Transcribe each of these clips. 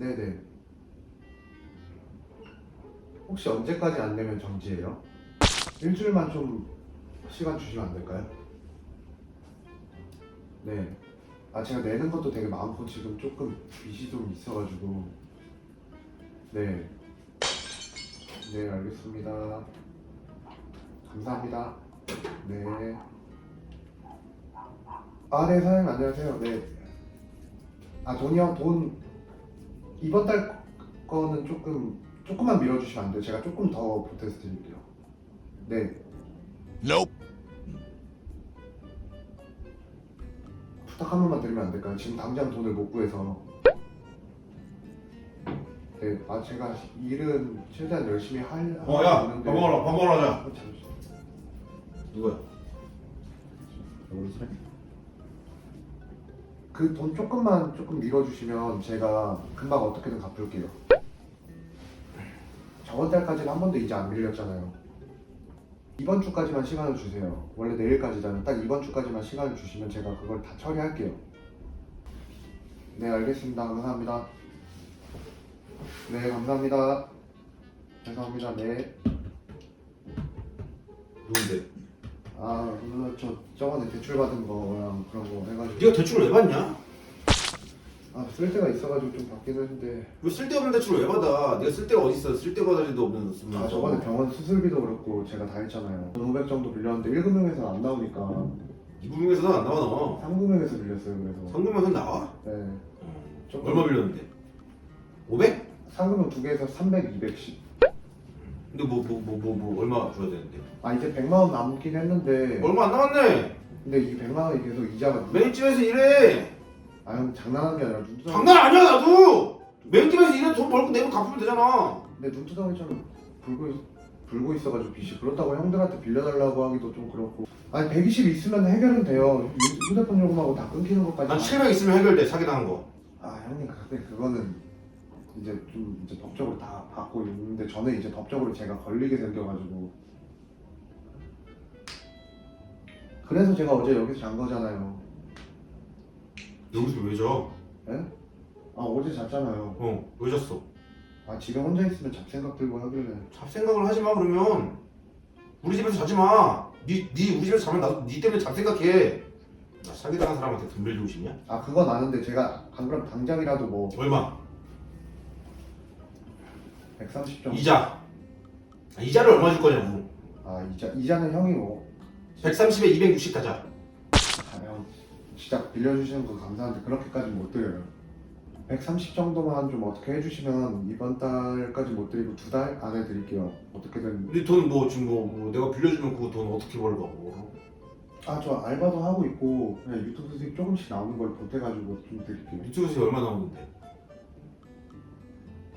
네네. 혹시 언제까지 안 되면 정지해요? 일주일만 좀 시간 주시면 안 될까요? 네. 아 제가 내는 것도 되게 많고 지금 조금 빚이 좀 있어가지고 네. 네 알겠습니다. 감사합니다. 네. 아 네 사장님 안녕하세요. 네. 아 돈이요 돈 이번 달 거는 조금 조금만 밀어주시면 안 돼요? 제가 조금 더 보태서 드릴게요. 네. Nope. 부탁 한 번만 드리면 안 될까요? 지금 당장 돈을 못 구해서. 네, 아 제가 일은 최대한 열심히 할. 어, 야, 밥 먹으러, 밥 먹으러 가자. 어, 잠시만. 누구야? 여기서 그 돈 조금만 조금 밀어주시면 제가 금방 어떻게든 갚을게요. 저번 달까지는 한 번도 이제 안 밀렸잖아요. 이번 주까지만 시간을 주세요. 원래 내일까지잖아요. 딱 이번 주까지만 시간을 주시면 제가 그걸 다 처리할게요. 네, 알겠습니다. 감사합니다. 네, 감사합니다. 죄송합니다. 네. 누군데? 아, 오늘 저 저번에 대출 받은 거랑 그런 거 해가지고 네가 대출을 왜 받냐? 아, 쓸 데가 있어가지고 좀 받긴 했는데 왜 쓸데없는 대출을 왜 받아? 네가 쓸 데가 어디 있어? 쓸 데가 다리도 없는 쓰면 아, 저번에 병원 수술비도 그렇고 제가 다 했잖아요. 500 정도 빌렸는데 1금융에서 안 나오니까 이부금에서는 안 나와 너. 3금융에서 빌렸어요. 그래서 상금에서 나와? 네, 조금- 얼마 빌렸는데? 500? 3금융 두 개에서 300, 210. 근데 뭐 뭐 뭐 뭐 뭐 얼마 줘야 되는데? 아 이제 100만 원 남긴 했는데 얼마 안 남았네. 근데 이 100만 원이 계속 이자가 매니집에서 일해. 아 형 장난하는 게 아니라 눈두덩이 장난 아니야 나도. 매니집에서 일해 돈 벌고 내면 갚으면 되잖아. 근데 눈두덩이처럼 불고 있, 불고 있어가지고 빚이 그렇다고 형들한테 빌려달라고 하기도 좀 그렇고 아니 120 있으면 해결은 돼요 휴- 휴대폰 요금하고 다 끊기는 것까지 난 700 있으면 해결돼 사기 당한 거. 아 형님 근데 그거는 이제 좀 이제 법적으로 다 받고 있는데 저는 이제 법적으로 제가 걸리게 생겨가지고 그래서 제가 어제 여기서 잔 거잖아요 여기서 왜 져? 예? 아 어제 잤잖아요 어, 왜 졌어? 아 집에 혼자 있으면 잡생각 들고 하길래 잡생각을 하지 마 그러면 우리 집에서 자지 마. 니, 니 우리 집에서 자면 나도 니 때문에 잡생각해. 나 사기당한 사람한테 돈 빌려주고 싶냐? 아 그건 아는데 제가 안 그럼 당장이라도 뭐 얼마? 130 정도 이자. 아, 이자를 얼마 줄 거냐고. 아 이자 이자는 형이 뭐 130에 260 가자. 아, 형 진짜 빌려주시는 거 감사한데 그렇게까지 못 드려요 130 정도만 좀 어떻게 해주시면 이번 달까지 못 드리고 두 달 안에 드릴게요 어떻게든 우리 돈뭐 지금 뭐, 뭐 내가 빌려주면 그 돈 어떻게 벌고? 아 저 알바도 하고 있고 그냥 유튜브 수익 조금씩 나오는 걸 보태가지고 좀 드릴게요 이쪽에서 얼마 나오는데?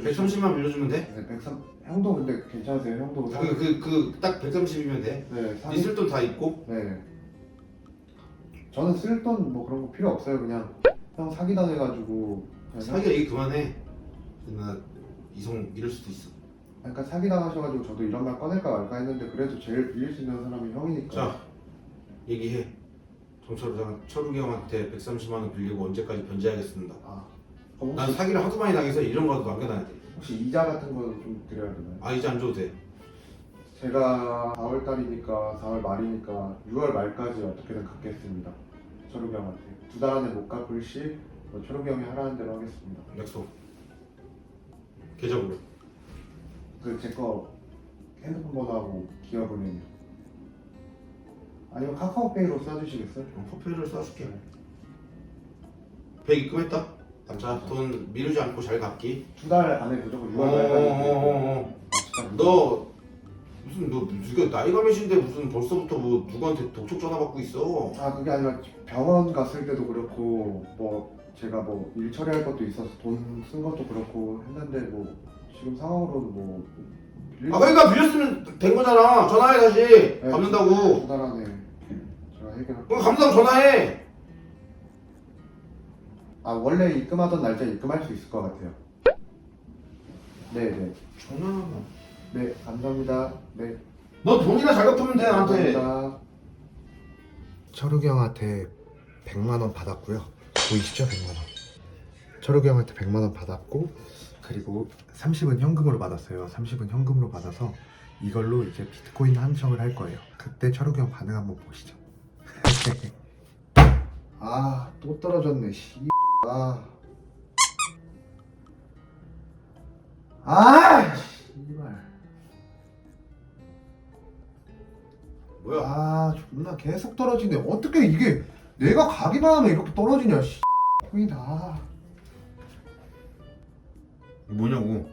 130만 빌려주면 돼? 네, 103 형도 근데 괜찮으세요? 형도 사... 그그 그 딱 130이면 돼. 네, 사... 있을 돈 다 있고. 네 저는 쓸 돈 뭐 그런 거 필요 없어요 그냥 형 사기 당해가지고 그냥 사기야 얘기 그만해. 나 이성 잃을 수도 있어. 그러니까 사기 당하셔가지고 저도 이런 말 꺼낼까 말까 했는데 그래도 제일 빌릴 수 있는 사람이 형이니까 자 얘기해. 정철우장 철욱이 형한테 130만 원 빌리고 언제까지 변제하겠습니다. 아 난 혹시, 사기를 하도 많이 당해서 이런 거라도 남겨놔야 돼. 혹시 이자 같은 거좀 드려야 되나요? 아 이제 안 줘도 돼. 제가 4월 달이니까 4월 말이니까 6월 말까지 어떻게든 갚겠습니다 초록이 형한테 두 달 안에 못 갚을 시 뭐 초록이 형이 하라는 대로 하겠습니다 약속. 계좌번호. 그제거 핸드폰 번호하고 기업은행이요 아니면 카카오페이로 써주시겠어요? 어, 퍼플을 쏴줄게. 100 입금했다. 자, 돈 미루지 않고 잘 갚기. 두 달 안에 무조건 6월 어, 말까지 어, 어, 어. 너 무슨 너 네가 나이가 몇인데 무슨 벌써부터 뭐 누구한테 독촉 전화 받고 있어? 아 그게 아니라 병원 갔을 때도 그렇고 뭐 제가 뭐 일 처리할 것도 있어서 돈 쓴 것도 그렇고 했는데 뭐 지금 상황으로는 뭐 빌릴 아 그러니까 빌렸으면 된 거잖아. 전화해 다시 네, 갚는다고. 두 달 안에 제가 해결 그럼 갚는다고 전화해. 아 원래 입금하던 날짜 입금할 수 있을 것 같아요 네네 전화. 네 감사합니다 네 너 돈이나 잘 갚으면 돼 나한테. 철욱이 형한테 100만 원 받았고요. 보이시죠? 100만 원. 철욱이 형한테 100만 원 받았고 그리고 30은 현금으로 받았어요. 30은 현금으로 받아서 이걸로 이제 비트코인 한정을 할 거예요. 그때 철욱이 형 반응 한번 보시죠. 아, 또 떨어졌네. 씨. 아. 아, 씨발. 뭐야? 아, 존나 계속 떨어지네. 어떻게 이게 내가 가기만 하면 이렇게 떨어지냐, 씨. 이거 뭐냐고?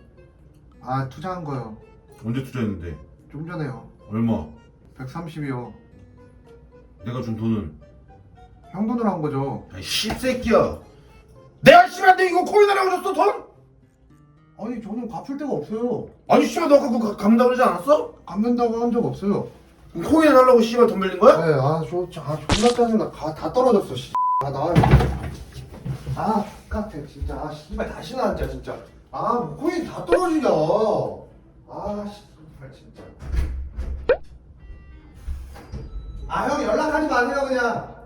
아, 투자한 거요. 언제 투자했는데? 좀 전에요. 얼마? 130이요. 내가 준 돈은? 형 돈으로 한 거죠. 야이 씹새끼야. 내가 씨발 내 이거 코인하라고 줬어 돈? 아니, 저는 갚을 데가 없어요. 아니, 씨발 너 아까 그거 갚는다 그러지 않았어? 갚는다고 한 적 없어요. 코인 하려고 씨발 돈 빌린 거야? 네, 아, 저, 저, 아, 존나 짜증나. 가, 다 떨어졌어, 씨. 아, 나. 아, 똑같아, 진짜. 아, 씨발, 다시 나앉자, 진짜. 아, 뭐 코인 다 떨어지냐. 아, 씨발, 진짜. 아, 형 연락하지 마세요, 그냥.